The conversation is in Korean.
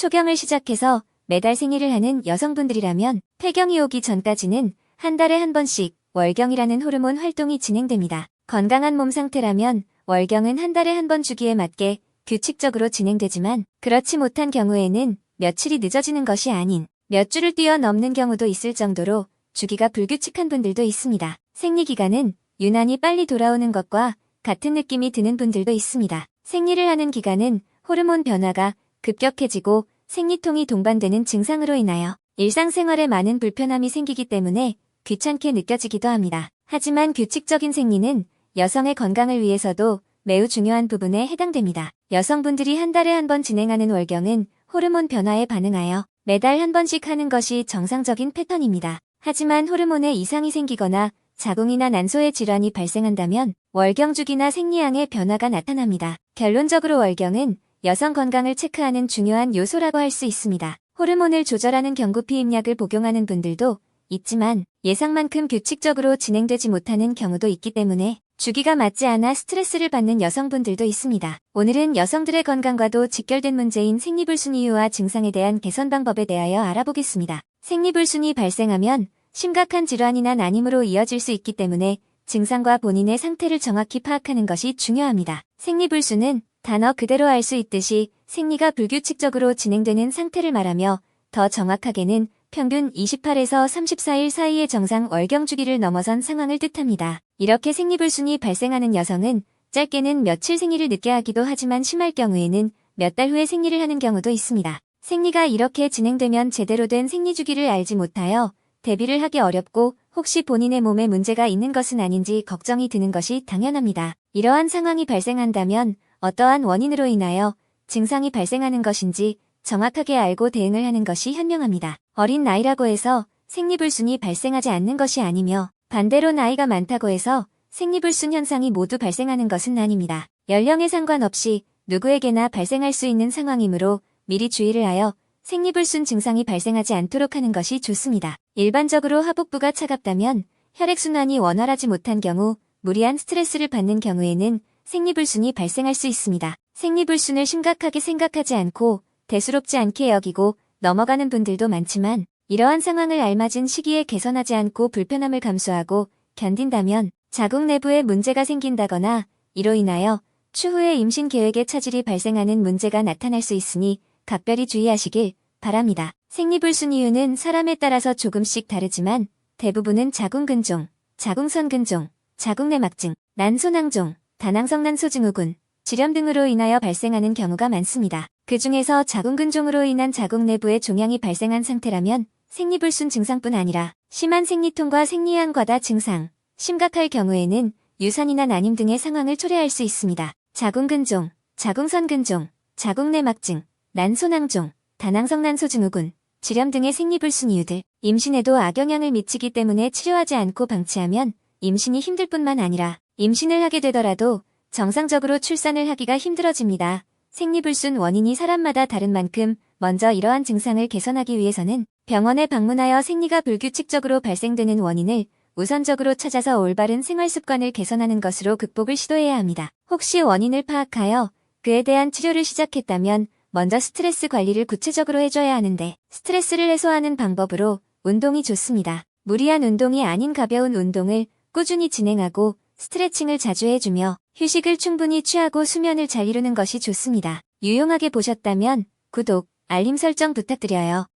초경을 시작해서 매달 생일을 하는 여성분들이라면 폐경이 오기 전까지는 한 달에 한 번씩 월경이라는 호르몬 활동이 진행됩니다. 건강한 몸 상태라면 월경은 한 달에 한 번 주기에 맞게 규칙적으로 진행되지만 그렇지 못한 경우에는 며칠이 늦어지는 것이 아닌 몇 주를 뛰어넘는 경우도 있을 정도로 주기가 불규칙한 분들도 있습니다. 생리기간은 유난히 빨리 돌아오는 것과 같은 느낌이 드는 분들도 있습니다. 생리를 하는 기간은 호르몬 변화가 급격해지고 생리통이 동반되는 증상으로 인하여 일상생활에 많은 불편함이 생기기 때문에 귀찮게 느껴지기도 합니다. 하지만 규칙적인 생리는 여성의 건강을 위해서도 매우 중요한 부분에 해당됩니다. 여성분들이 한 달에 한 번 진행하는 월경은 호르몬 변화에 반응하여 매달 한 번씩 하는 것이 정상적인 패턴입니다. 하지만 호르몬에 이상이 생기거나 자궁이나 난소의 질환이 발생한다면 월경 주기나 생리양의 변화가 나타납니다. 결론적으로 월경은 여성 건강을 체크하는 중요한 요소라고 할 수 있습니다. 호르몬을 조절하는 경구피임약을 복용하는 분들도 있지만 예상만큼 규칙적으로 진행되지 못하는 경우도 있기 때문에 주기가 맞지 않아 스트레스를 받는 여성분들도 있습니다. 오늘은 여성들의 건강과도 직결된 문제인 생리불순 이유와 증상에 대한 개선 방법에 대하여 알아보겠습니다. 생리불순이 발생하면 심각한 질환이나 난임으로 이어질 수 있기 때문에 증상과 본인의 상태를 정확히 파악하는 것이 중요합니다. 생리불순은 단어 그대로 알 수 있듯이 생리가 불규칙적으로 진행되는 상태를 말하며 더 정확하게는 평균 28에서 34일 사이의 정상 월경 주기를 넘어선 상황을 뜻합니다. 이렇게 생리불순이 발생하는 여성은 짧게는 며칠 생리를 늦게 하기도 하지만 심할 경우에는 몇 달 후에 생리를 하는 경우도 있습니다. 생리가 이렇게 진행되면 제대로 된 생리 주기를 알지 못하여 대비를 하기 어렵고 혹시 본인의 몸에 문제가 있는 것은 아닌지 걱정이 드는 것이 당연합니다. 이러한 상황이 발생한다면 어떠한 원인으로 인하여 증상이 발생하는 것인지 정확하게 알고 대응을 하는 것이 현명합니다. 어린 나이라고 해서 생리불순이 발생하지 않는 것이 아니며 반대로 나이가 많다고 해서 생리불순 현상이 모두 발생하는 것은 아닙니다. 연령에 상관없이 누구에게나 발생할 수 있는 상황이므로 미리 주의를 하여 생리불순 증상이 발생하지 않도록 하는 것이 좋습니다. 일반적으로 하복부가 차갑다면 혈액순환이 원활하지 못한 경우 무리한 스트레스를 받는 경우에는 생리불순이 발생할 수 있습니다. 생리불순을 심각하게 생각하지 않고 대수롭지 않게 여기고 넘어가는 분들도 많지만 이러한 상황을 알맞은 시기에 개선하지 않고 불편함을 감수하고 견딘다면 자궁 내부에 문제가 생긴다거나 이로 인하여 추후에 임신 계획에 차질이 발생하는 문제가 나타날 수 있으니 각별히 주의하시길 바랍니다. 생리불순 이유는 사람에 따라서 조금씩 다르지만 대부분은 자궁근종, 자궁선근종, 자궁내막증, 난소낭종, 다낭성난소증후군, 질염 등으로 인하여 발생하는 경우가 많습니다. 그 중에서 자궁근종으로 인한 자궁 내부에 종양이 발생한 상태라면 생리불순 증상뿐 아니라 심한 생리통과 생리양 과다 증상, 심각할 경우에는 유산이나 난임 등의 상황을 초래할 수 있습니다. 자궁근종, 자궁선근종, 자궁내막증, 난소낭종, 다낭성 난소증후군, 질염 등의 생리불순 이유들, 임신에도 악영향을 미치기 때문에 치료하지 않고 방치하면 임신이 힘들 뿐만 아니라 임신을 하게 되더라도 정상적으로 출산을 하기가 힘들어집니다. 생리불순 원인이 사람마다 다른 만큼 먼저 이러한 증상을 개선하기 위해서는 병원에 방문하여 생리가 불규칙적으로 발생되는 원인을 우선적으로 찾아서 올바른 생활 습관을 개선하는 것으로 극복을 시도해야 합니다. 혹시 원인을 파악하여 그에 대한 치료를 시작했다면 먼저 스트레스 관리를 구체적으로 해줘야 하는데 스트레스를 해소하는 방법으로 운동이 좋습니다. 무리한 운동이 아닌 가벼운 운동을 꾸준히 진행하고 스트레칭을 자주 해주며 휴식을 충분히 취하고 수면을 잘 이루는 것이 좋습니다. 유용하게 보셨다면 구독, 알림 설정 부탁드려요.